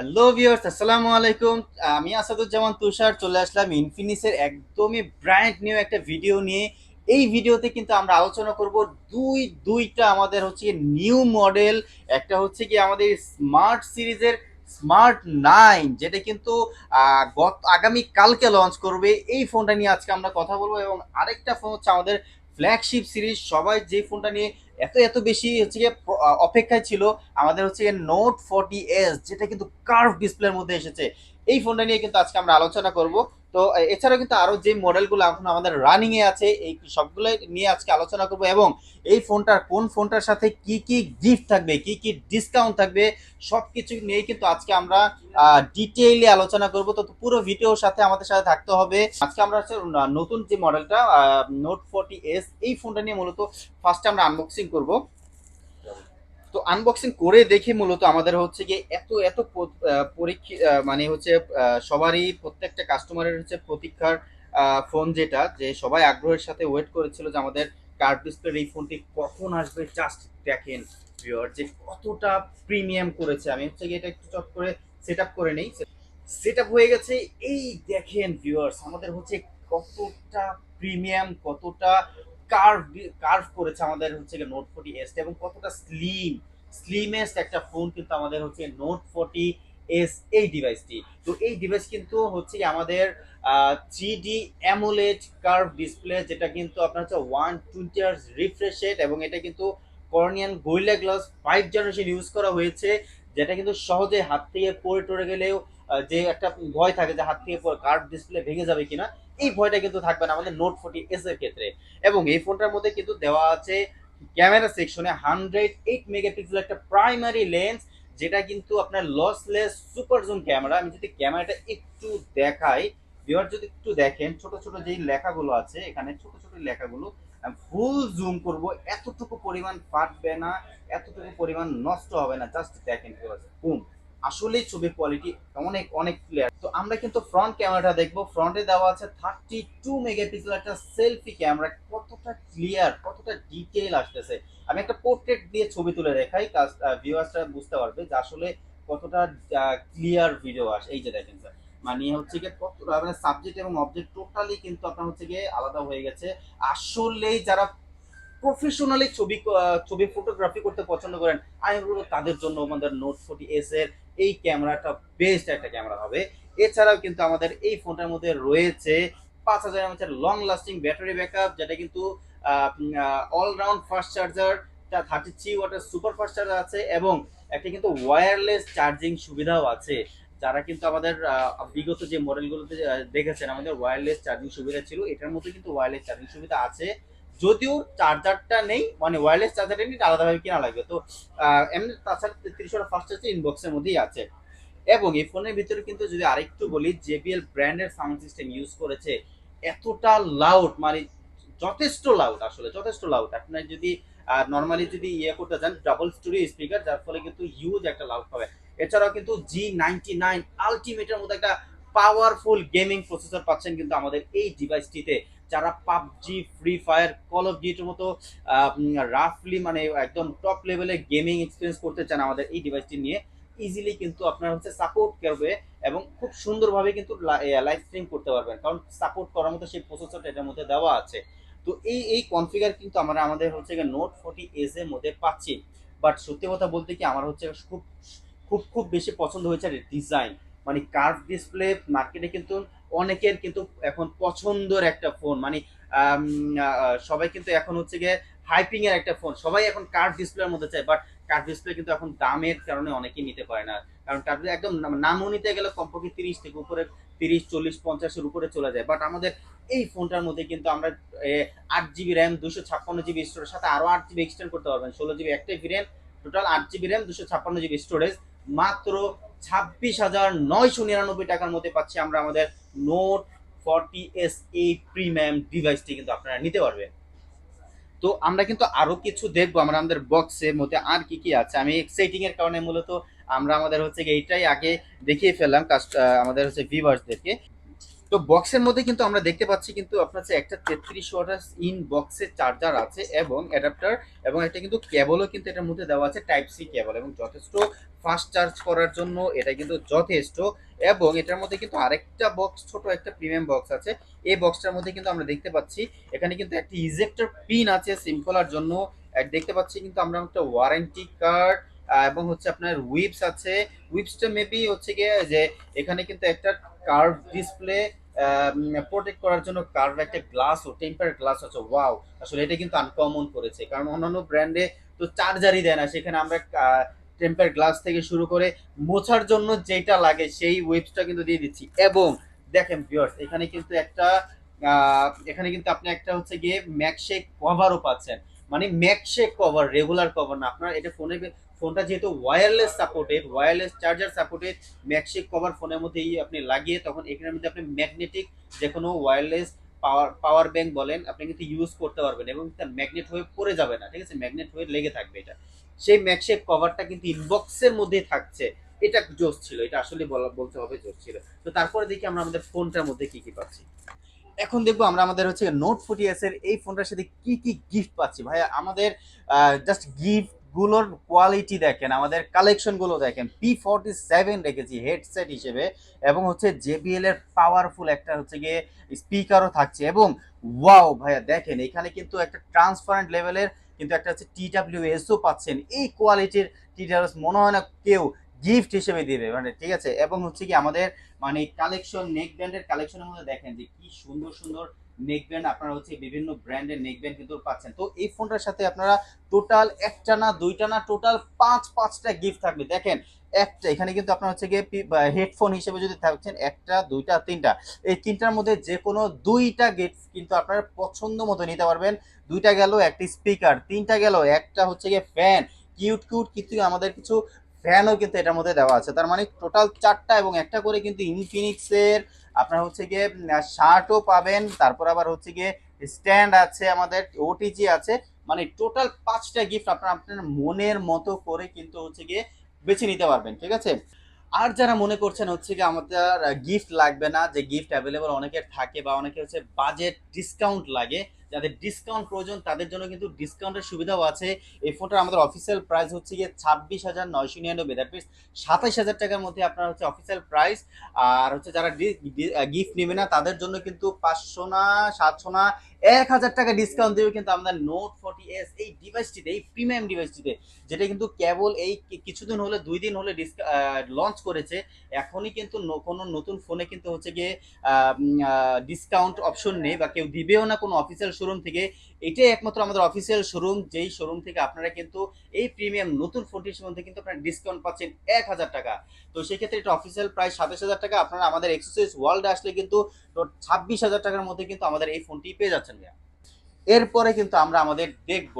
Hello viewers আসসালামু আলাইকুম। আমি আসাদুজ্জামান তুষার, চলে আসলাম ইনফিনিক্সের একদমই ব্র্যান্ড নিউ একটা ভিডিও নিয়ে। এই ভিডিওতে কিন্তু আমরা আলোচনা করব দুই, দুইটা আমাদের হচ্ছে নিউ মডেল একটা হচ্ছে কি আমাদের স্মার্ট সিরিজের স্মার্ট নাইন যেটা কিন্তু গত আগামী কালকে লঞ্চ করবে। এই ফোনটা নিয়ে আজকে আমরা কথা বলব এবং আরেকটা ফোন হচ্ছে আমাদের ফ্ল্যাগশিপ সিরিজ সবাই যে ফোনটা নিয়ে এত এত বেশি হচ্ছে গিয়ে অপেক্ষায় ছিল, আমাদের হচ্ছে নোট ফর্টি এস যেটা কিন্তু কার্ভ ডিসপ্লের মধ্যে এসেছে। এই ফোনটা নিয়ে কিন্তু আজকে আমরা আলোচনা করব। তো এছাড়াও কিন্তু আরও যে মডেলগুলো এখন আমাদের রানিং এ আছে, এই সবগুলো নিয়ে আজকে আলোচনা করব এবং এই ফোনটার কোন ফোনটার সাথে কি কি গিফট থাকবে, কি কি ডিসকাউন্ট থাকবে, সবকিছু নিয়ে কিন্তু আজকে আমরা ডিটেইলি আলোচনা করব। তো, পুরো ভিডিওর সাথে আমাদের সাথে থাকতে হবে। আজকে আমরা হচ্ছে নতুন যে মডেলটা নোট ফর্টি এস এই ফোনটা নিয়ে মূলত ফার্স্টে আমরা আনবক্সিং করব। তো আনবক্সিং করে দেখে মূলত আমাদের হচ্ছে গিয়ে এত এত পরীক্ষা মানে হচ্ছে সবারই প্রত্যেকটা কাস্টমারের হচ্ছে প্রতীক্ষার ফোন যেটা, যে সবাই আগ্রহের সাথে ওয়েট করেছিল যে আমাদের কার্ড ডিসপ্লের এই ফোনটি কখন আসবে জাস্ট দেখেন যে কতটা প্রিমিয়াম করেছে। আমি হচ্ছে এটা একটু চট করে সেট আপ করে নেই। সেট হয়ে গেছে, এই দেখেন ভিউয়ার্স আমাদের হচ্ছে কতটা প্রিমিয়াম কতটা কার্ভ কার্ভ করেছে আমাদের হচ্ছে নোট ফোর্টি এস এবং কতটা স্লিম স্লিমেস্ট একটা ফোন কিন্তু আমাদের হচ্ছে নোট ফোর্টি এস এই ডিভাইসটি তো এই ডিভাইস কিন্তু হচ্ছে আমাদের three D AMOLED curve display যেটা কিন্তু আপনার হচ্ছে ওয়ান টোয়েন্টি আওয়ার্স রিফ্রেশ এবং এটা কিন্তু Corning Gorilla glass five generation use করা হয়েছে, যেটা কিন্তু সহজে হাত থেকে পড়ে টরে গেলেও যে একটা ভয় থাকে যে হাত থেকে কার্ভ ডিসপ্লে ভেঙে যাবে কিনা এই ভয়টা কিন্তু থাকবে না আমাদের নোট ফোর্টি এস এর ক্ষেত্রে। এবং এই ফোনটার মধ্যে কিন্তু দেওয়া আছে ক্যামেরা সেকশনে হান্ড্রেড এইট মেগাপিক্সেল একটা প্রাইমারি লেন্স যেটা কিন্তু আপনার লসলেস সুপার জুম ক্যামেরা আমি যদি ক্যামেরাটা একটু দেখাই ভিউয়ার যদি একটু দেখেন, ছোট ছোট যেই লেখাগুলো আছে, এখানে ছোট ছোট লেখাগুলো ফুল জুম করব, এতটুকু পরিমাণ ফাটবে না, এতটুকু পরিমাণ নষ্ট হবে না জাস্ট দেখেন বুম আসলেই ছবির কোয়ালিটি অনেক অনেক ক্লিয়ার তো আমরা কিন্তু ফ্রন্ট ক্যামেরাটা দেখব। ফ্রন্টে দেওয়া আছে থার্টি টু মেগাপিক্সেল একটা সেলফি ক্যামেরা কতটা ক্লিয়ার কতটা ডিটেইল আসতেছে। আমি একটা পোর্ট্রেট দিয়ে ছবি তুলে দেখাই ভিউয়ার্সরা বুঝতে পারবে যে আসলে কতটা ক্লিয়ার ভিডিও আসে এই যে দেখেন স্যার মানে হচ্ছে গিয়ে কতটা মানে সাবজেক্ট এবং অবজেক্ট টোটালি কিন্তু আপনার হচ্ছে গিয়ে আলাদা হয়ে গেছে। আসলেই যারা প্রফেশনালি ছবি ছবি ফটোগ্রাফি করতে পছন্দ করেন, আমি বলব তাদের জন্য আমাদের নোট ফোর্টি এস এর এই ক্যামেরাটা বেস্ট একটা ক্যামেরা হবে। এছাড়াও কিন্তু আমাদের এই ফোনটার মধ্যে রয়েছে পাঁচ হাজার এমএচের লং লাস্টিং ব্যাটারি ব্যাকআপ যেটা কিন্তু all round fast charger thirty three watt super fast charger আছে এবং একটা কিন্তু ওয়্যারলেস চার্জিং সুবিধাও আছে। যারা কিন্তু আমাদের বিগত যে মডেলগুলোতে দেখেছেন, আমাদের ওয়্যারলেস চার্জিং সুবিধা ছিল, এটার মধ্যে কিন্তু ওয়্যারলেস চার্জিং সুবিধা আছে। যদিও চার্জারটা নেই মানে ওয়্যারলেস চার্জারটা নিয়ে আলাদাভাবে কেনা লাগবে। তো এমনি তাছাড়া তিরিশ ওয়াট ফাস্ট চার্জার ইনবক্সের মধ্যেই আছে। এবং এই ফোনের ভিতরে কিন্তু যদি আরেকটু বলি জেবিএল ব্র্যান্ডের সাউন্ড সিস্টেম ইউজ করেছে, এতটা লাউড মানে যথেষ্ট লাউড আসলে, যথেষ্ট লাউড আপনার যদি নর্মালি যদি ইয়ে করতে চান ডাবল স্টোরি স্পিকার যার ফলে কিন্তু হিউজ একটা লাউড পাবে। এছাড়াও কিন্তু জি নাইনটি নাইন আলটিমেটের মধ্যে একটা পাওয়ারফুল গেমিং প্রসেসর পাচ্ছেন কিন্তু আমাদের এই ডিভাইসটিতে যারা PUBG Free Fire Call of ডিউটির মতো রাফলি মানে একদম টপ লেভেলে গেমিং এক্সপিরিয়েন্স করতে চান আমাদের এই ডিভাইসটি নিয়ে ইজিলি কিন্তু আপনার হচ্ছে সাপোর্ট করবে এবং খুব সুন্দরভাবে কিন্তু লাইভ স্ট্রিম করতে পারবেন। কারণ সাপোর্ট করার মতো সেই প্রসেসরটা এটার মধ্যে দেওয়া আছে। তো এই এই কনফিগার কিন্তু আমরা, আমাদের হচ্ছে নোট ফোর্টি এস এর মধ্যে পাচ্ছি। বাট সত্যি কথা বলতে কি আমার হচ্ছে খুব খুব খুব বেশি পছন্দ হয়েছে ডিজাইন মানে কার্ভ ডিসপ্লে মার্কেটে কিন্তু অনেকের কিন্তু এখন পছন্দের একটা ফোন মানে সবাই কিন্তু এখন হচ্ছে গিয়ে হাইপিং এর একটা ফোন সবাই এখন কার্ভ ডিসপ্লের মধ্যে চায় বাট কার্ভ ডিসপ্লে কিন্তু এখন দামের কারণে অনেকেই নিতে পারে না, কারণ কার্ভ একদম নাম- নামও নিতে গেলে কমপক্ষে তিরিশ থেকে উপরে, তিরিশ, চল্লিশ পঞ্চাশের উপরে চলে যায় বাট আমাদের এই ফোনটার মধ্যে কিন্তু আমরা আট জিবি র্যাম দুশো ছাপ্পান্ন জিবি স্টোরেজ সাথে আরও আট জিবি এক্সটেন্ড করতে পারবেন, ষোলো জিবি একটাই ভেরিয়েন্ট টোটাল আট জিবি র্যাম দুশো ছাপ্পান্ন জিবি স্টোরেজ মাত্র ছাব্বিশ হাজার নয়শো নিরানব্বই টাকার মধ্যে পাচ্ছি আমরা আমাদের নোট ফর্টি এস এই প্রিমিয়াম ডিভাইসটি কিন্তু আপনারা নিতে পারবেন। তো আমরা কিন্তু আরও কিছু দেখব, আমরা আমাদের বক্সের মধ্যে আর কি কি আছে। আমি এক্সাইটিংয়ের কারণে মূলত আমরা আমাদের হচ্ছে এইটাই আগে দেখিয়ে ফেললাম কাস্ট আমাদের হচ্ছে ভিভার্সদেরকে তো বক্সের মধ্যে কিন্তু আমরা দেখতে পাচ্ছি কিন্তু আপনার একটা তেত্রিশ ওয়াটার ইন বক্সের চার্জার আছে এবং অ্যাডাপ্টার এবং একটা কিন্তু কেবলও কিন্তু এটার মধ্যে দেওয়া আছে টাইপ সি কেবল এবং যথেষ্ট ফাস্ট চার্জ করার জন্য এটা কিন্তু যথেষ্ট এবং এটার মধ্যে কিন্তু আরেকটা বক্স ছোট একটা প্রিমিয়াম বক্স আছে। এই বক্সটার মধ্যে কিন্তু আমরা দেখতে পাচ্ছি এখানে কিন্তু একটা ইজেক্টর পিন আছে সিম খোলার জন্য। দেখতে পাচ্ছি কিন্তু আমরা একটা ওয়ারেন্টি কার্ড এবং হচ্ছে আপনার উইপস আছে। উইপসটা মেবি হচ্ছে গিয়ে যে এখানে কিন্তু একটা কার্ভ ডিসপ্লে প্রোটেক্ট করার জন্য কার্ভ একটা গ্লাস ও টেম্পার গ্লাস আছে ওয়াও আসলে এটা কিন্তু আনকমন করেছে। কারণ অন্যান্য ব্র্যান্ডে তো চার্জারই দেয় না, সেখানে আমরা টেম্পার গ্লাস থেকে শুরু করে মোছার জন্য যেটা লাগে সেই ওয়েবসটা কিন্তু দিয়ে দিচ্ছি। এবং দেখেন ভিউয়ার্স এখানে কিন্তু একটা এখানে কিন্তু আপনি একটা হচ্ছে গিয়ে ম্যাকশেক কভারও পাচ্ছেন। মানে ম্যাকশেক কভার রেগুলার কভার না, আপনার এটা ফোনে ফোনটা যেহেতু wireless supported wireless charger supported ম্যাকশেক cover ফোনের মধ্যেই আপনি লাগিয়ে তখন এখানের মধ্যে আপনি ম্যাগনেটিক যে কোনো ওয়্যারলেস পাওয়ার পাওয়ার ব্যাংক বলেন, আপনি কিন্তু ইউজ করতে পারবেন এবং তার ম্যাগনেট হয়ে পড়ে যাবে না, ঠিক আছে? ম্যাগনেট হয়ে লেগে থাকবে এটা। সেই ম্যাকশেক কভারটা কিন্তু ইনবক্সের মধ্যে থাকছে। এটা জোস ছিল, এটা আসলে বলা, বলতে হবে জোস ছিল। তো তারপরে দেখি আমরা আমাদের ফোনটার মধ্যে কি কি পাচ্ছি। এখন দেখব আমরা আমাদের হচ্ছে নোট ফোর্টি এস এর এই ফোনটার সাথে কি কি গিফট পাচ্ছি। ভাই আমাদের জাস্ট গিফট গুলোর কোয়ালিটি দেখেন, আমাদের কালেকশনগুলো দেখেন পি ফর্টি সেভেন রেখেছি হেডসেট হিসেবে, এবং হচ্ছে জেবিএল এর পাওয়ারফুল একটা হচ্ছে গিয়ে স্পিকারও থাকছে, এবং ওয়াও ভাইয়া দেখেন, এখানে কিন্তু একটা ট্রান্সপারেন্ট লেভেলের কিন্তু একটা হচ্ছে টি ডাব্লিউ এসও পাচ্ছেন, এই কোয়ালিটির টি ডাব্লিউ মনে হয় না কেউ গিফট হিসেবে দিবে মানে ঠিক আছে, এবং হচ্ছে কি আমাদের মানে কালেকশন নেক ব্যান্ডের কালেকশনের মধ্যে দেখেন যে কি সুন্দর সুন্দর নেক ব্যান্ড আপনারা হচ্ছে বিভিন্ন ব্র্যান্ডের নেক ব্যান্ড কিন্তু পাচ্ছেন। তো এই ফোনটার সাথে আপনারা টোটাল একটা না, দুইটা না টোটাল পাঁচ, পাঁচটা গিফট থাকবে। দেখেন, একটা, এখানে কিন্তু আপনার হচ্ছে গিয়ে হেডফোন হিসেবে যদি থাকছেন, একটা, দুইটা, তিনটা। এই তিনটার মধ্যে যে কোনো দুইটা গিফট কিন্তু আপনারা পছন্দ মতো নিতে পারবেন। দুইটা গেল, একটি স্পিকার তিনটা গেল, একটা হচ্ছে গিয়ে ফ্যান কিউট কিউট কিন্তু আমাদের কিছু ফ্যানও কিন্তু এটার মধ্যে দেওয়া আছে। তার মানে টোটাল চারটা এবং একটা করে কিন্তু ইনফিনিক্সের আপনার হচ্ছে গিয়ে শার্টও পাবেন, তারপর আবার হচ্ছে গিয়ে স্ট্যান্ড আছে আমাদের ওটিজি আছে। মানে টোটাল পাঁচটা গিফট আপনার আপনার মনের মতো করে কিন্তু হচ্ছে গিয়ে বেছে নিতে পারবেন, ঠিক আছে? আর যারা মনে করছেন হচ্ছে গিয়ে আমাদের গিফট লাগবে না, যে গিফট অ্যাভেলেবল অনেকের থাকে বা অনেকে হচ্ছে বাজেট ডিসকাউন্ট লাগে যাদের ডিসকাউন্ট প্রয়োজন, তাদের জন্য কিন্তু ডিসকাউন্টের সুবিধাও আছে। এই ফোনটা আমাদের অফিসিয়াল প্রাইস হচ্ছে গিয়ে ছাব্বিশ হাজার নয়শো নিরানব্বই দ্যাট মিনস সাতাইশ হাজার টাকার মধ্যে আপনার হচ্ছে অফিসিয়াল প্রাইস আর হচ্ছে যারা গিফট নেবে না, তাদের জন্য কিন্তু পাঁচশো না, সাতশো না এক হাজার টাকা ডিসকাউন্ট দেবে কিন্তু আমাদের নোট ফর্টি এস এই ডিভাইসটিতে এই প্রিমিয়াম ডিভাইসটিতে যেটা কিন্তু কেবল এই কিছুদিন হলে, দুই দিন হলে লঞ্চ করেছে, এখনই কিন্তু কোনো নতুন ফোনে কিন্তু হচ্ছে গিয়ে ডিসকাউন্ট অপশন নেই বা কেউ দিবেও না কোনো অফিসিয়াল শোরুম থেকে। এটাই একমাত্র আমাদের অফিসিয়াল শোরুম যেই শোরুম থেকে আপনারা কিন্তু এই প্রিমিয়াম নতুন ফোনটির মধ্যে কিন্তু আপনারা ডিসকাউন্ট পাচ্ছেন এক হাজার টাকা। তো সেক্ষেত্রে এটা অফিসিয়াল প্রায় সাতাশ হাজার টাকা। আপনারা আমাদের এক্সারসাইজ ওয়ার্ল্ডে আসলে কিন্তু ছাব্বিশ হাজার টাকার মধ্যে কিন্তু আমাদের এই ফোনটি পেয়ে যাচ্ছেন ভাইয়া। এরপরে কিন্তু আমরা আমাদের দেখব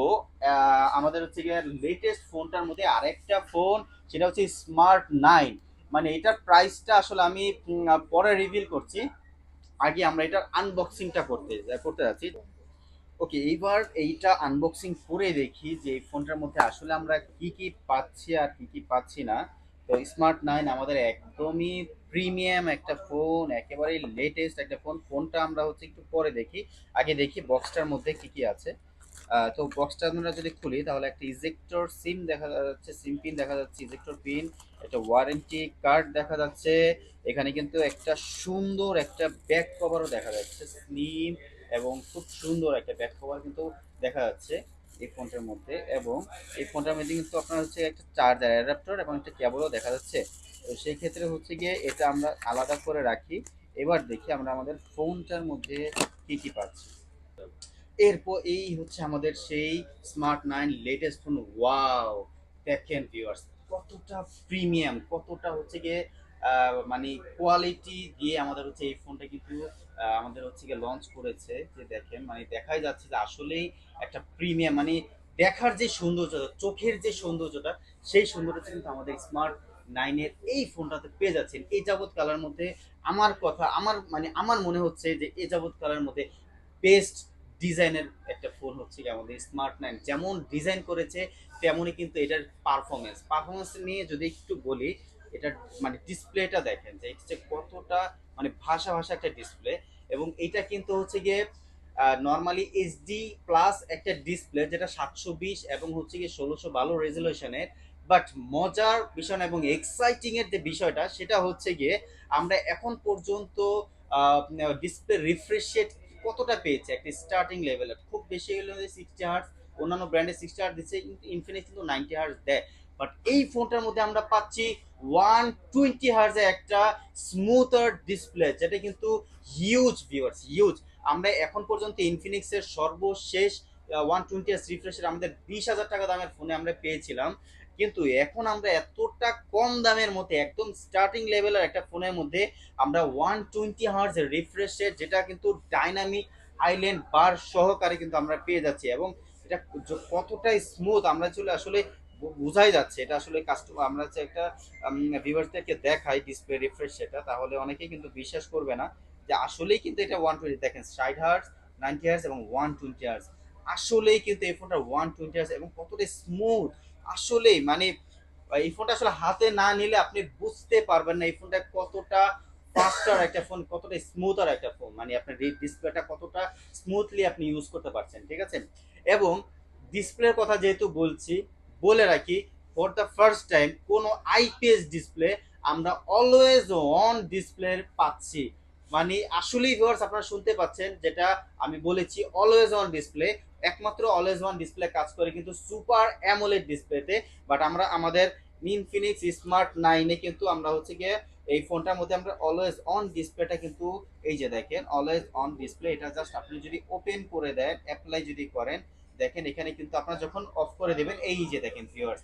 আমাদের হচ্ছে গিয়ে লেটেস্ট ফোনটার মধ্যে আরেকটা ফোন সেটা হচ্ছে স্মার্ট নাইন মানে এটার প্রাইসটা আসলে আমি পরে রিভিল করছি। আগে আমরা এটার আনবক্সিংটা করতে করতে যাচ্ছি। ওকে এইবার এইটা আনবক্সিং করে দেখি যে এই ফোনটার মধ্যে আসলে আমরা কি কি পাচ্ছি আর কি কি পাচ্ছি না। তো স্মার্ট নাইন আমাদের একদমই প্রিমিয়াম একটা ফোন, একেবারেই লেটেস্ট একটা ফোন। ফোনটা আমরা হচ্ছে একটু পরে দেখি। আগে দেখি বক্সটার মধ্যে কি কি আছে। তো বক্সটা আমরা যদি খুলি, তাহলে একটা ইজেক্টর সিম দেখা যাচ্ছে সিম পিন দেখা যাচ্ছে ইজেক্টর পিন একটা ওয়ারেন্টি কার্ড দেখা যাচ্ছে। এখানে কিন্তু একটা সুন্দর একটা ব্যাক কভারও দেখা যাচ্ছে স্লিম এবং খুব সুন্দর একটা ব্যাক কভার কিন্তু দেখা যাচ্ছে। এই ফোনটার মধ্যে এবং এই ফোনটার মধ্যে কিন্তু আপনার হচ্ছে একটা চার্জার অ্যাডাপ্টার এবং একটা কেবলও দেখা যাচ্ছে। তো সেই ক্ষেত্রে হচ্ছে গিয়ে এটা আমরা আলাদা করে রাখি। এবার দেখি আমরা আমাদের ফোনটার মধ্যে কি কি পাচ্ছি। এরপর এই হচ্ছে আমাদের সেই Smart nine latest phone wow দেখেন ভিউয়ার্স কতটা প্রিমিয়াম কতটা হচ্ছে গিয়ে মানে কোয়ালিটি দিয়ে আমাদের হচ্ছে এই ফোনটা কিন্তু আমাদের হচ্ছে গিয়ে লঞ্চ করেছে, যে দেখেন মানে দেখাই যাচ্ছে যে আসলেই একটা প্রিমিয়াম মানে দেখার যে সৌন্দর্যটা চোখের যে সৌন্দর্যটা সেই সৌন্দর্যটা কিন্তু আমাদের স্মার্ট নাইনের এই ফোনটাতে পেয়ে যাচ্ছেন। এই যাবৎ কালার মধ্যে আমার কথা, আমার মানে আমার মনে হচ্ছে যে এই যাবৎ কালার মধ্যে বেস্ট ডিজাইনের একটা ফোন হচ্ছে কি আমাদের স্মার্ট নাইন যেমন ডিজাইন করেছে, তেমনই কিন্তু এটার পারফরমেন্স পারফরমেন্স নিয়ে যদি একটু বলি এটার মানে ডিসপ্লেটা দেখেন যে এটা যে কতটা মানে ভাষা ভাষা একটা ডিসপ্লে এবং এটা কিন্তু হচ্ছে গিয়ে নর্মালি এইচডি প্লাস একটা ডিসপ্লে যেটা সাতশো বিশ এবং হচ্ছে গিয়ে ষোলোশো ভালো রেজলিউশনের বাট মজার বিষয় এবং এক্সাইটিং এর যে বিষয়টা, সেটা হচ্ছে গিয়ে আমরা এখন পর্যন্ত ডিসপ্লে রিফ্রেশ রেট কতটা পেয়েছে? একটা স্টার্টিং লেভেলে খুব বেশি হলে সিক্সটি হার্স অন্যান্য ব্র্যান্ডে সিক্সটি হার্স দিচ্ছে ইনফিনিক্স কিন্তু নাইনটি হার্স দেয়। বাট এই ফোনটার মধ্যে আমরা পাচ্ছি ওয়ান টোয়েন্টি হার্সের একটা স্মুথার ডিসপ্লে যেটা কিন্তু হিউজ ভিউয়ার্স হিউজ আমরা এখন পর্যন্ত ইনফিনিক্সের সর্বশেষ ওয়ান টোয়েন্টি হার্স রিফ্রেশের আমাদের বিশ হাজার টাকা দামের ফোনে আমরা পেয়েছিলাম। কিন্তু এখন আমরা এতটা কম দামের মধ্যে, একদম স্টার্টিং লেভেলের একটা ফোনের মধ্যে আমরা one twenty hertz refresh rate যেটা কিন্তু ডাইনামিক আইল্যান্ড বার সহকারে কিন্তু আমরা পেয়ে যাচ্ছি। এবং এটা কতটাই স্মুথ আমরা চলে আসলে বোঝাই যাচ্ছে। এটা আসলে কাস্টমার আমরা হচ্ছে একটা ভিউয়ার্সদেরকে দেখাই ডিসপ্লে রিফ্রেশ সেটা, তাহলে অনেকেই কিন্তু বিশ্বাস করবে না যে আসলেই কিন্তু এটা ওয়ান টোয়েন্টি দেখেন, ষাট হার্স নাইনটি হার্স এবং ওয়ান টোয়েন্টি হার্স আসলেই কিন্তু এই ফোনটা ওয়ান টোয়েন্টি হার্স এবং কতটা স্মুথ আসলেই মানে এই ফোনটা আসলে হাতে না নিলে আপনি বুঝতে পারবেন না এই ফোনটা কতটা ফাস্টার একটা ফোন কতটা স্মুথার একটা ফোন মানে আপনার ডিসপ্লেটা কতটা স্মুথলি আপনি ইউজ করতে পারছেন, ঠিক আছে? এবং ডিসপ্লের কথা যেহেতু বলছি বলে রাখি ফর দ্য ফার্স্ট টাইম কোনো আইপিএস ডিসপ্লে আমরা অলওয়েজ অন ডিসপ্লে পাচ্ছি। মানে আসলেই ভিউয়ার্স আপনারা শুনতে পাচ্ছেন, যেটা আমি বলেছি অলওয়েজ অন ডিসপ্লে একমাত্র অলওয়েজ অন ডিসপ্লে কাজ করে কিন্তু সুপার অ্যামোলেড ডিসপ্লেতে বাট আমরা আমাদের ইনফিনিক্স স্মার্ট নাইনে কিন্তু আমরা হচ্ছে গিয়ে এই ফোনটার মধ্যে আমরা অলওয়েজ অন ডিসপ্লেটা কিন্তু এই যে দেখেন অলওয়েজ অন ডিসপ্লে এটা জাস্ট আপনি যদি ওপেন করে দেন অ্যাপ্লাই যদি করেন দেখেন, এখানে কিন্তু আপনারা যখন অফ করে দেবেন, এই যে দেখেন ভিউয়ার্স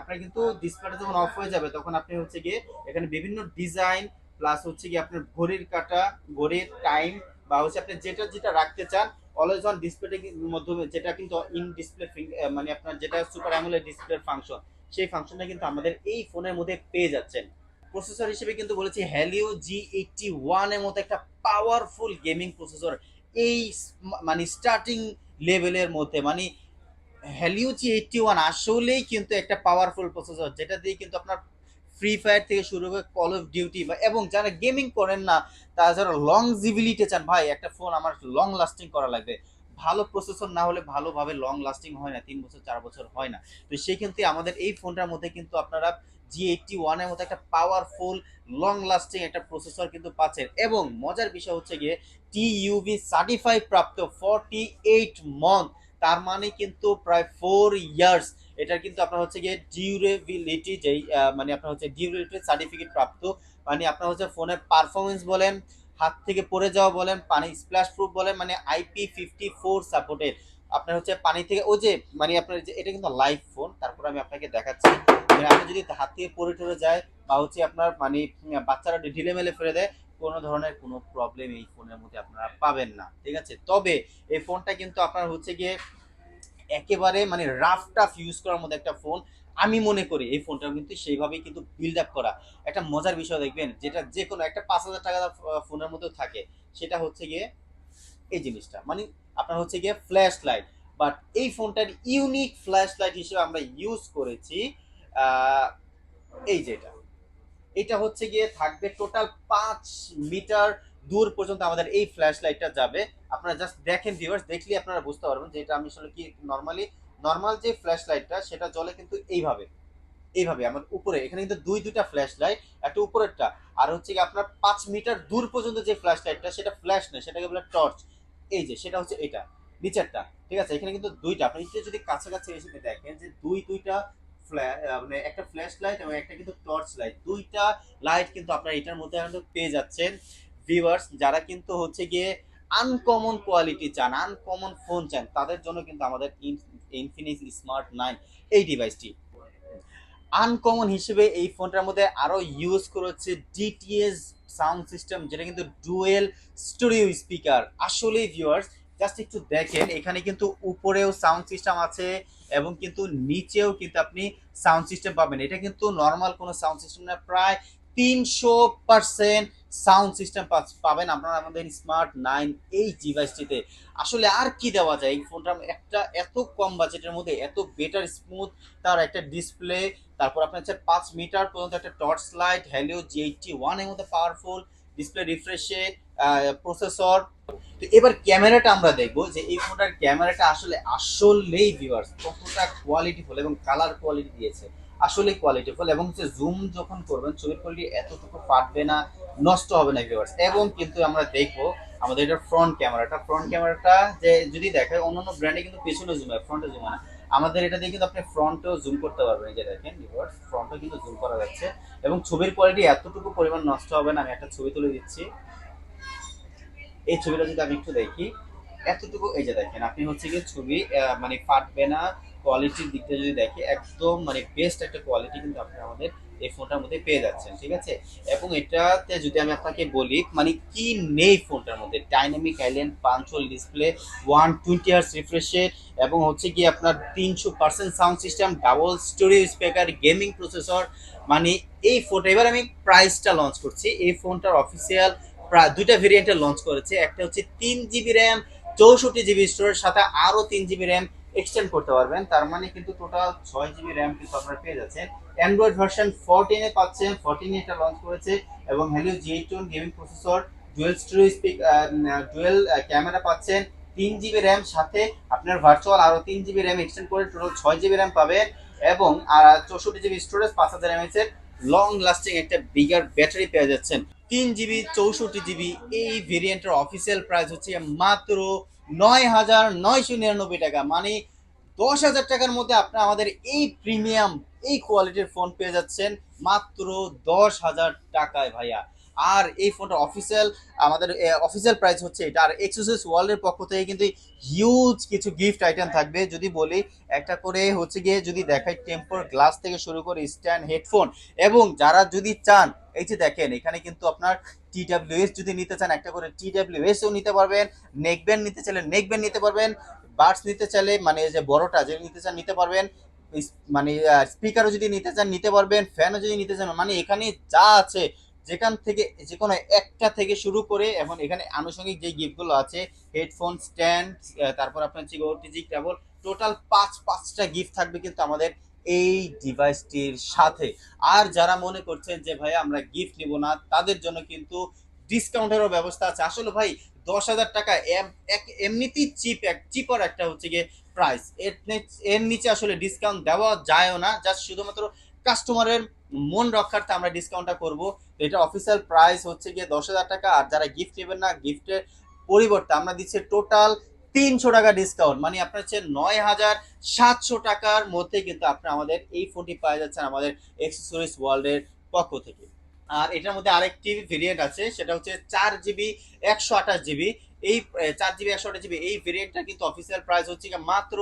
আপনার কিন্তু ডিসপ্লেটা যখন অফ হয়ে যাবে, তখন আপনি হচ্ছে গিয়ে এখানে বিভিন্ন ডিজাইন প্লাস হচ্ছে গিয়ে আপনার ঘড়ির কাটা, ঘড়ির টাইম বা হচ্ছে আপনি যেটা যেটা রাখতে চান অলওয়েজ অন ডিসপ্লেটা মাধ্যমে যেটা কিন্তু ইন ডিসপ্লে মানে আপনার যেটা সুপার অ্যামোলেড ডিসপ্লের ফাংশন সেই ফাংশনটা কিন্তু আমাদের এই ফোনের মধ্যে পেয়ে যাচ্ছেন। প্রসেসর হিসেবে কিন্তু বলেছি হ্যালিও জি এইটটি ওয়ানের মতো একটা পাওয়ারফুল গেমিং প্রসেসর এই মানে স্টার্টিং লেভেলের মধ্যে। মানে হ্যালিও জি এইটটি ওয়ান আসলেই কিন্তু একটা পাওয়ারফুল প্রসেসর যেটা দিয়ে কিন্তু আপনার ফ্রি ফায়ার থেকে শুরু করে কল অফ ডিউটি বা, এবং যারা গেমিং করেন না, তারা যারা লং জিবিলিটি চান, ভাই, একটা ফোন আমার লং লাস্টিং করা লাগবে। ভালো প্রসেসর না হলে ভালোভাবে লং লাস্টিং হয় না, তিন বছর, চার বছর হয় না। তো সেই ক্ষেত্রে আমাদের এই ফোনটার মধ্যে কিন্তু আপনারা জি এইটটি ওয়ানের মতো একটা পাওয়ারফুল লং লাস্টিং একটা প্রসেসর কিন্তু পাচ্ছেন। এবং মজার বিষয় হচ্ছে গিয়ে টি ইউভি সার্টিফাই প্রাপ্ত ফর্টি এইট মন্থ তার মানে কিন্তু প্রায় ফোর ইয়ার্স এটার কিন্তু আপনার হচ্ছে গিয়ে ডিউরেবিলিটি যেই মানে আপনার হচ্ছে ডিউরেবিলিটি সার্টিফিকেট প্রাপ্ত মানে আপনার হচ্ছে ফোনের পারফরমেন্স বলেন, হাত থেকে পড়ে যাওয়া বলেন, পানি স্প্ল্যাশ প্রুফ বলেন মানে আইপি ফিফটি ফোর সাপোর্টেড আপনার হচ্ছে পানি থেকে, ও যে মানে আপনার যে, এটা কিন্তু লাইভ ফোন তারপর আমি আপনাকে দেখাচ্ছি। মানে আপনি যদি হাত থেকে পড়ে টরে যায় বা হচ্ছে আপনার মানে বাচ্চারা ঢিলে মেলে ফেলে দেয়, কোনো ধরনের কোনো প্রবলেম এই ফোনের মধ্যে আপনারা পাবেন না, ঠিক আছে? তবে এই ফোনটা কিন্তু আপনার হচ্ছে গিয়ে একেবারে মানে রাফ টাফ ইউজ করার মধ্যে একটা ফোন আমি মনে করি এই ফোনটা কিন্তু সেইভাবেই কিন্তু বিল্ড আপ করা। একটা মজার বিষয় দেখবেন, যেটা যে কোনো একটা পাঁচ হাজার টাকা ফোনের মধ্যে থাকে। সেটা হচ্ছে গিয়ে এই জিনিসটা। মানে আপনার হচ্ছে গিয়ে ফ্ল্যাশ লাইট বাট এই ফোনটার ইউনিক ফ্ল্যাশ লাইট হিসেবে আমরা ইউজ করেছি এই যেটা এটা। হচ্ছে গিয়ে থাকবে টোটাল পাঁচ মিটার দূর পর্যন্ত আমাদের এই ফ্ল্যাশ লাইটটা যাবে। আপনারা জাস্ট দেখেন ভিউয়ার্স দেখলে আপনারা বুঝতে পারবেন যে এটা আমি আসলে কি নর্মালি নর্মাল যে ফ্ল্যাশ লাইটটা সেটা জ্বলে কিন্তু এইভাবে এইভাবে আমার উপরে। এখানে কিন্তু দুই দুইটা ফ্ল্যাশ লাইট একটা উপরেরটা। আর হচ্ছে কি আপনার পাঁচ মিটার দূর পর্যন্ত যে ফ্ল্যাশ লাইটটা সেটা ফ্ল্যাশ নয়, সেটাকে বলে টর্চ এই যে, সেটা হচ্ছে এটা নিচেরটা ঠিক আছে? এখানে কিন্তু দুইটা, আপনি একটু যদি কাছাকাছি এসে দেখেন যে দুই, দুইটা মানে একটা ফ্ল্যাশ লাইট এবং একটা কিন্তু টর্চ লাইট দুইটা লাইট কিন্তু আপনারা এটার মধ্যে পেয়ে যাচ্ছেন। ভিউয়ার্স, যারা কিন্তু হচ্ছে গিয়ে আনকমন কোয়ালিটি চান, আনকমন ফোন চান, তাদের জন্য কিন্তু আমাদের ইনফিনিক্স স্মার্ট নাইন এই ডিভাইসটি। আনকমন হিসেবে এই ফোনটার মধ্যে আরও ইউজ করেছে ডিটিএস সাউন্ড সিস্টেম যেটা কিন্তু ডুয়েল স্টুডিও স্পিকার আসলে ভিউয়ার্স জাস্ট একটু দেখেন, এখানে কিন্তু উপরেও সাউন্ড সিস্টেম আছে এবং কিন্তু নিচেও কিন্তু আপনি সাউন্ড সিস্টেম পাবেন। এটা কিন্তু নর্মাল কোনো সাউন্ড সিস্টেম না, প্রায় তিনশো পার্সেন্ট সাউন্ড সিস্টেম পাবেন আপনারা আমাদের স্মার্ট নাইন এই ডিভাইসটিতে। আসলে আর কি দেওয়া যায়? এই ফোনটা একটা এত কম বাজেটের মধ্যে, এত বেটার স্মুথ তার একটা ডিসপ্লে তারপর আপনার হচ্ছে পাঁচ মিটার পর্যন্ত একটা torch light Helio G eighty ওয়ানের মধ্যে পাওয়ারফুল ডিসপ্লে রিফ্রেশে প্রসেসর তো এবার ক্যামেরাটা আমরা দেখব যে এই ফোনটার ক্যামেরাটা আসলে আসলেই ভিউয়ার্স কতটা কোয়ালিটিফুল এবং কালার কোয়ালিটি দিয়েছে। আসলে কোয়ালিটিফুল এবং হচ্ছে জুম যখন করবেন, ছবির কোয়ালিটি এতটুকু ফাটবে না, নষ্ট হবে না ভিউয়ার্স এবং কিন্তু আমরা দেখব আমাদের এটা ফ্রন্ট ক্যামেরাটা ফ্রন্ট ক্যামেরাটা যে যদি দেখে, অন্যান্য ব্র্যান্ডে কিন্তু পেছনে জুম হয় ফ্রন্টে জুম হয় আমাদের এটা দিয়ে কিন্তু আপনি ফ্রন্টেও জুম করতে পারবেন যে দেখেন ভিউয়ার্স ফ্রন্টও কিন্তু জুম করা যাচ্ছে। এবং ছবির কোয়ালিটি এতটুকু পরিমাণ নষ্ট হবে না, আমি একটা ছবি তুলে দিচ্ছি। এই ছবিটা যদি আমি একটু দেখি, এতটুকু এই যে দেখেন, আপনি হচ্ছে কি ছবি মানে ফাটবে না কোয়ালিটির দিকটা যদি দেখি, একদম মানে বেস্ট একটা কোয়ালিটি কিন্তু আপনি আমাদের এই ফোনটার মধ্যে পেয়ে যাচ্ছেন, ঠিক আছে? এবং এটাতে যদি আমি আপনাকে বলি মানে কি নেই ফোনটার মধ্যে? Dynamic island punch hole display one twenty hertz রিফ্রেশে এবং হচ্ছে কি আপনার তিনশো percent sound system double stereo speaker gaming processor মানে এই ফোনটা এবার আমি প্রাইসটা লঞ্চ করছি। এই ফোনটার অফিসিয়াল প্রায় দুইটা ভেরিয়েন্টে লঞ্চ করেছে। একটা হচ্ছে তিন জিবি র্যাম চৌষট্টি জিবি স্টোরেজ সাথে আরও তিন জিবি র্যাম এক্সটেন্ড করতে পারবেন। তার মানে কিন্তু টোটাল ছয় জিবি র্যাম কিন্তু আপনারা পেয়ে যাচ্ছেন। অ্যান্ড্রয়েড ভার্সন ফোরটিনে পাচ্ছেন। ফোরটিনে এটা লঞ্চ করেছে এবং Helio G eight gaming processor dual storage speak dual camera পাচ্ছেন। তিন জিবি র্যাম সাথে আপনার ভার্চুয়াল আরও তিন জিবি র্যাম এক্সটেন্ড করে টোটাল ছয় জিবি র্যাম পাবেন এবং আর চৌষট্টি জিবি স্টোরেজ পাঁচ হাজার এমএচ এর লং লাস্টিং একটা বিগার ব্যাটারি পেয়ে যাচ্ছেন। তিন জিবি চৌষট্টি জিবি এই ভেরিয়েন্টের অফিসিয়াল প্রাইস হচ্ছে মাত্র নয় হাজার নয়শো নিরানব্বই টাকা। মানে দশ হাজার টাকার মধ্যে আপনি আমাদের এই প্রিমিয়াম এই কোয়ালিটির ফোন পেয়ে যাচ্ছেন মাত্র দশ হাজার টাকায় ভাইয়া। আর এই ফোনটা অফিসিয়াল আমাদের অফিসিয়াল প্রাইস হচ্ছে এটা। আর এক্সোসিস ওয়ার্ল্ডের পক্ষ থেকে কিন্তু হিউজ কিছু গিফট আইটেম থাকবে। যদি বলি, একটা করে হচ্ছে গিয়ে যদি দেখাই টেম্পোর গ্লাস থেকে শুরু করে স্ট্যান্ড হেডফোন এবং যারা যদি চান, এই যে দেখেন, এখানে কিন্তু আপনার টিডাব্লিউএস যদি নিতে চান, একটা করে টিডাব্লিউএসও নিতে পারবেন নেক ব্যান্ড নিতে চাইলে নেক ব্যান্ড নিতে পারবেন বাডস নিতে চাইলে মানে যে বড়টা যদি নিতে চান, নিতে পারবেন মানে স্পিকারও যদি নিতে চান, নিতে পারবেন ফ্যানও যদি নিতে চান মানে এখানে যা আছে যেখান থেকে, যে কোনো একটা থেকে শুরু করে এখন এখানে আনুষঙ্গিক যে গিফটগুলো আছে, হেডফোন, স্ট্যান্ড তারপর আপনার হচ্ছে ওটিজি কেবল টোটাল পাঁচ, পাঁচটা গিফট থাকবে কিন্তু আমাদের এই ডিভাইসটির সাথে। আর যারা মনে করছেন যে ভাই আমরা গিফট নিব না, তাদের জন্য কিন্তু ডিসকাউন্টেরও ব্যবস্থা আছে। আসলে ভাই, দশ হাজার টাকা এমনিতেই চিপ, এক, চিপার একটা হচ্ছে গিয়ে প্রাইস এর এর নিচে আসলে ডিসকাউন্ট দেওয়া যায়ও না জাস্ট শুধুমাত্র কাস্টমারের মন রক্ষার্থে আমরা ডিসকাউন্টটা করব। এটা অফিসিয়াল প্রাইস হচ্ছে গিয়ে দশ হাজার টাকা। আর যারা গিফট নেবেন না গিফটের পরিবর্তে আমরা দিচ্ছি টোটাল তিনশো টাকা ডিসকাউন্ট মানে আপনার হচ্ছে নয় হাজার সাতশো টাকার মধ্যে কিন্তু আপনি আমাদের এই ফোনটি পাওয়া যাচ্ছেন আমাদের এক্সেসরিজ ওয়ার্ল্ডের পক্ষ থেকে। আর এটার মধ্যে আরেকটি ভেরিয়েন্ট আছে, সেটা হচ্ছে চার জিবি একশো আঠাশ জিবি এই চার জিবি একশো আঠাশ জিবি এই ভেরিয়েন্টটা কিন্তু অফিসিয়াল প্রাইস হচ্ছে মাত্র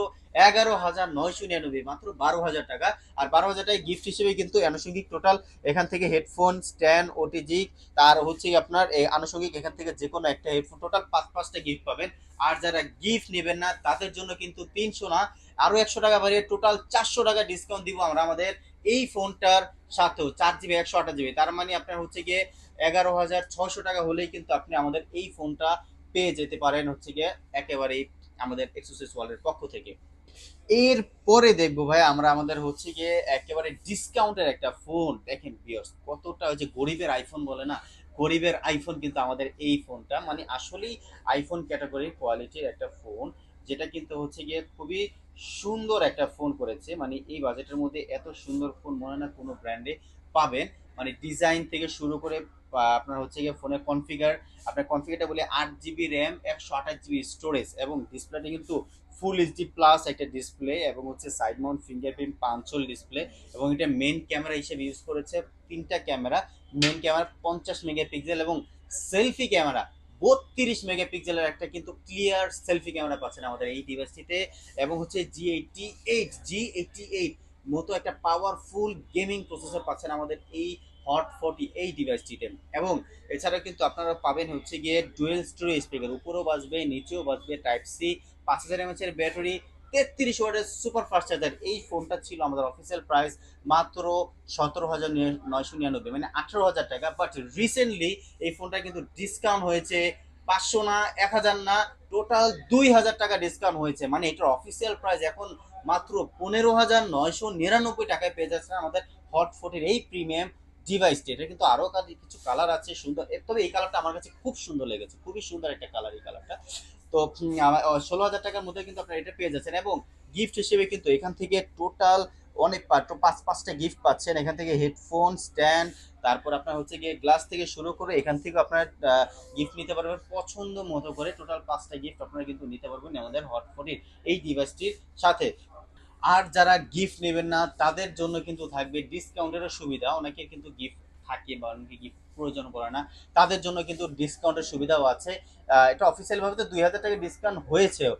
এগারো হাজার নয়শো নিরানব্বই, মাত্র বারো হাজার টাকা। আর বারো হাজার টাকা গিফট হিসেবে কিন্তু আনুষঙ্গিক টোটাল এখান থেকে হেডফোন স্ট্যান্ড ওটিজি তার হচ্ছে আপনার এই আনুষঙ্গিক এখান থেকে যে কোনো একটা হেডফোন টোটাল পাঁচ পাঁচটা গিফট পাবেন। আর যারা গিফট নেবেন না, তাদের জন্য কিন্তু তিনশো না, আরও একশো টাকা বাড়িয়ে টোটাল চারশো টাকা ডিসকাউন্ট দিব আমরা আমাদের এই ফোনটার সাথেও, চার জিবি একশো আঠাশ জিবি তার মানে আপনার হচ্ছে গিয়ে এগারো হাজার ছশো টাকা হলেই কিন্তু আপনি আমাদের এই ফোনটা পেয়ে যেতে পারেন হচ্ছে গিয়ে একেবারেই আমাদের এক্সোসিস ওয়ার্ল্ডের পক্ষ থেকে। এর পরে দেখব ভাই, আমরা আমাদের হচ্ছে গিয়ে একেবারে ডিসকাউন্টের একটা ফোন দেখেন বিয়স কতটা ওই যে গরিবের আইফোন বলে না? গরিবের আইফোন কিন্তু আমাদের এই ফোনটা মানে আসলেই আইফোন ক্যাটাগরির কোয়ালিটির একটা ফোন যেটা কিন্তু হচ্ছে গিয়ে খুবই সুন্দর একটা ফোন করেছে। মানে এই বাজেটের মধ্যে এত সুন্দর ফোন মনে না কোনো ব্র্যান্ডে পাবেন। মানে ডিজাইন থেকে শুরু করে আপনার হচ্ছে গিয়ে ফোনের কনফিগার আপনার কনফিগারটা বলি আট জিবি র্যাম একশো আঠাশ জিবি স্টোরেজ এবং ডিসপ্লেটা কিন্তু ফুল এইচডি প্লাস একটা ডিসপ্লে এবং হচ্ছে side mount fingerprint punch hole display এবং এটা মেন ক্যামেরা হিসেবে ইউজ করেছে তিনটা ক্যামেরা মেন ক্যামেরা পঞ্চাশ মেগাপিক্সেল এবং সেলফি ক্যামেরা বত্রিশ মেগাপিক্সেলের একটা কিন্তু ক্লিয়ার সেলফি ক্যামেরা পাচ্ছেন আমাদের এই ডিভাইসটিতে এবং হচ্ছে G eighty eight G eighty eight মতো একটা পাওয়ারফুল গেমিং প্রসেসর পাচ্ছেন আমাদের এই হট ফর্টি এই ডিভাইসটিতে এবং এছাড়া কিন্তু আপনারা পাবেন হচ্ছে গিয়ে ডুয়েল স্টোরেজ স্পিকার উপরেও বাজবে নিচেও বাজবে টাইপ সি পাঁচ হাজার এমএচ এর ব্যাটারি তেত্রিশ ওয়াটের সুপার ফাস্ট চার্জার এই ফোনটা ছিল আমাদের অফিসিয়াল প্রাইস মাত্র সতেরো হাজার নয়শো নিরানব্বই মানে আঠারো হাজার টাকা। বাট রিসেন্টলি এই ফোনটা কিন্তু ডিসকাউন্ট হয়েছে পাঁচশো না, এক হাজার না টোটাল দুই হাজার টাকা ডিসকাউন্ট হয়েছে। মানে এটার অফিসিয়াল প্রাইস এখন মাত্র পনেরো হাজার নয়শো নিরানব্বই টাকায় পেয়ে যাচ্ছে আমাদের হট ফোর্টির এই প্রিমিয়াম ডিভাইসটি এটা কিন্তু আরও কিছু কালার আছে, সুন্দর। তবে এই কালারটা আমার কাছে খুব সুন্দর লেগেছে, খুবই সুন্দর একটা কালার এই কালারটা তো ষোলো হাজার টাকার মধ্যে কিন্তু আপনারা এটা পেয়ে যাচ্ছেন এবং গিফট হিসেবে কিন্তু এখান থেকে টোটাল অনেক পাঁচ, পাঁচটা গিফট পাচ্ছেন। এখান থেকে হেডফোন স্ট্যান্ড তারপর আপনার হচ্ছে গিয়ে গ্লাস থেকে শুরু করে এখান থেকে আপনার গিফট নিতে পারবেন। পছন্দ মতো করে টোটাল পাঁচটা গিফট আপনারা কিন্তু নিতে পারবেন আমাদের হটফোনের এই ডিভাইসটির সাথে। আর যারা গিফট নেবেন না, তাদের জন্য কিন্তু থাকবে ডিসকাউন্টেরও সুবিধা। অনেকে কিন্তু গিফট থাকে বা অনেকে গিফট প্রয়োজন করে না। তাদের জন্য কিন্তু ডিসকাউন্টের সুবিধাও আছে। এটা অফিসিয়ালভাবে তো দুই হাজার টাকা ডিসকাউন্ট হয়েছেও।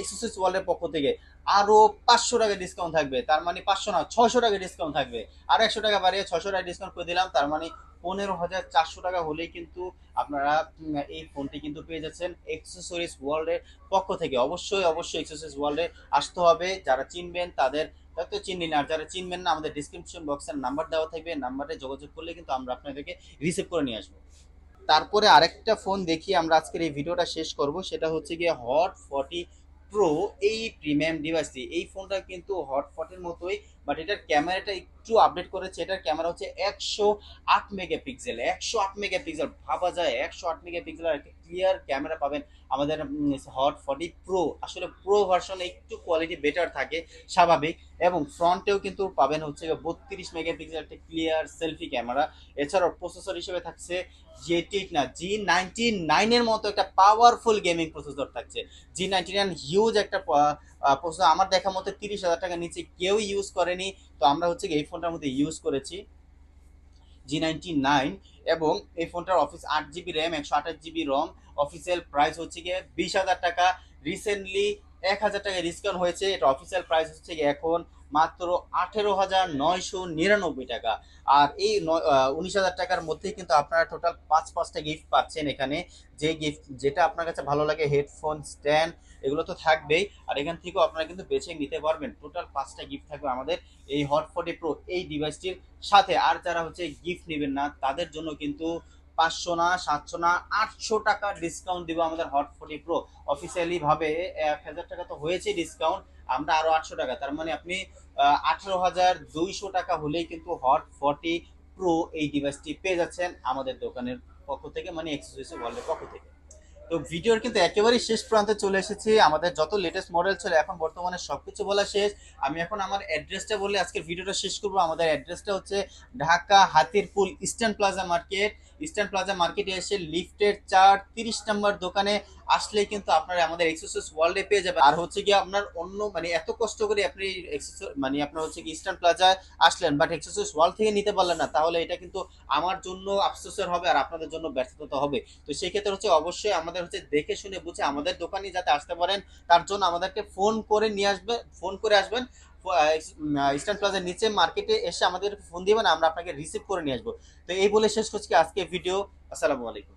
এক্সোসিস ওয়ার্ল্ডের পক্ষ থেকে। আরও পাঁচশো টাকা ডিসকাউন্ট থাকবে। তার মানে পাঁচশো না, ছয়শো টাকা ডিসকাউন্ট থাকবে। আর একশো টাকা বাড়িয়ে ছয়শো টাকা ডিসকাউন্ট করে দিলাম। তার মানে পনেরো হাজার চারশো টাকা হলেই কিন্তু আপনারা এই ফোনটি কিন্তু পেয়ে যাচ্ছেন এক্সেসরিজ ওয়ার্ল্ডের পক্ষ থেকে। অবশ্যই অবশ্যই এক্সেসরিজ ওয়ার্ল্ডে আসতে হবে। যারা চিনবেন তাদের তো চিনলেন আর যারা চিনবেন না, আমাদের ডিসক্রিপশন বক্সের নাম্বার দেওয়া থাকবে। নাম্বারে যোগাযোগ করলে কিন্তু আমরা আপনাদেরকে রিসিভ করে নিয়ে আসব। তারপরে আরেকটা ফোন দেখি, আমরা আজকের এই ভিডিওটা শেষ করব। সেটা হচ্ছে গিয়ে হট ফর্টি প্রো এই প্রিমিয়াম ডিভাইসটি এই ফোনটা কিন্তু হট ফর্টির মতোই বাট এটার ক্যামেরাটা একটু আপডেট করেছে। এটার ক্যামেরা হচ্ছে একশো আট মেগাপিক্সেল একশো আট মেগাপিক্সেল ভাবা যায়, একশো আট মেগাপিক্সেল আর ক্লিয়ার ক্যামেরা পাবেন আমাদের হট ফর্টি প্রো আসলে প্রো ভার্সন একটু কোয়ালিটি বেটার থাকে, স্বাভাবিক। এবং ফ্রন্টেও কিন্তু পাবেন হচ্ছে বত্রিশ মেগাপিক্সেল একটা ক্লিয়ার সেলফি ক্যামেরা এছাড়াও প্রসেসর হিসেবে থাকছে জি এইট না জি নাইনটি নাইনের মতো একটা পাওয়ারফুল গেমিং প্রসেসর থাকছে। জি নাইনটি নাইন হিউজ একটা প্রসেসর আমার দেখা মতো তিরিশ হাজার টাকা নিচে কেউ ইউজ করেনি। তো আমরা হচ্ছে এই ফোনটার মধ্যে ইউজ করেছি জি নাইনটি নাইন এবং এই ফোনটার অফিস আট জিবি র্যাম একশো আঠাশ জিবি রম অফিসিয়াল প্রাইস হচ্ছে গিয়ে বিশ হাজার টাকা। রিসেন্টলি এক হাজার টাকা ডিসকাউন্ট হয়েছে। এটা অফিসিয়াল প্রাইস হচ্ছে এখন মাত্র আঠেরো হাজার নয়শো নিরানব্বই টাকা। আর এই উনিশ হাজার টাকার মধ্যেই কিন্তু আপনারা টোটাল পাঁচ, পাঁচটা গিফট পাচ্ছেন এখানে। যে গিফট যেটা আপনার কাছে ভালো লাগে হেডফোন স্ট্যান্ড এগুলো তো থাকবেই। আর এখান থেকেও আপনারা কিন্তু বেছে নিতে পারবেন। টোটাল পাঁচটা গিফট থাকবে আমাদের এই হট ফোর্টি প্রো এই ডিভাইসটির সাথে। আর যারা হচ্ছে গিফট নেবেন না, তাদের জন্য কিন্তু পাঁচশো না, সাতশো না, আটশো টাকা ডিসকাউন্ট দিব আমাদের হট ফোর্টি প্রো অফিসিয়ালি ভাবে এক হাজার টাকা তো হয়েছে ডিসকাউন্ট আমরা আরও আটশো টাকা। তার মানে আপনি আঠারো হাজার দুইশো টাকা হলেই কিন্তু হট ফর্টি প্রো এই ডিভাইসটি পেয়ে যাচ্ছেন আমাদের দোকানের পক্ষ থেকে মানে এক্সেসরিজ ওয়ার্ল্ডের পক্ষ থেকে। তো ভিডিওর কিন্তু একেবারেই শেষ প্রান্তে চলে এসেছি। আমাদের যত লেটেস্ট মডেল ছিল, এখন বর্তমানে সব কিছু বলা শেষ। আমি এখন আমার অ্যাড্রেসটা বলে আজকের ভিডিওটা শেষ করব। আমাদের অ্যাড্রেসটা হচ্ছে Dhaka Hatirpool Eastern Plaza market Eastern Plaza মার্কেটে এসে লিফটের চার, তিরিশ নম্বর দোকানে আসলে কিন্তু আপনারা আমাদের এক্সেসরিজ ওয়ার্ল্ডে পেয়ে যাবেন। আর হচ্ছে কি আপনার অন্য মানে এত কষ্ট করে আপনি মানে আপনার হচ্ছে কি ইস্টার্ন প্লাজায় আসলেন বাট এক্সেসরিজ ওয়ার্ল্ড থেকে নিতে পারলেন না, তাহলে এটা কিন্তু আমার জন্য আফসোসের হবে আর আপনাদের জন্য ব্যর্থতা হবে। তো সেই ক্ষেত্রে হচ্ছে অবশ্যই আমাদের হচ্ছে দেখে শুনে বুঝে আমাদের দোকানে যাতে আসতে পারেন, তার জন্য আমাদেরকে ফোন করে নিয়ে আসবে ফোন করে আসবেন। ইস্টার্ন প্লাজার নিচে মার্কেটে এসে আমাদের ফোন দিবেন, আমরা আপনাকে রিসিভ করে নিয়ে আসব। তো এই বলে শেষ করছি আজকে ভিডিও আসসালামু আলাইকুম।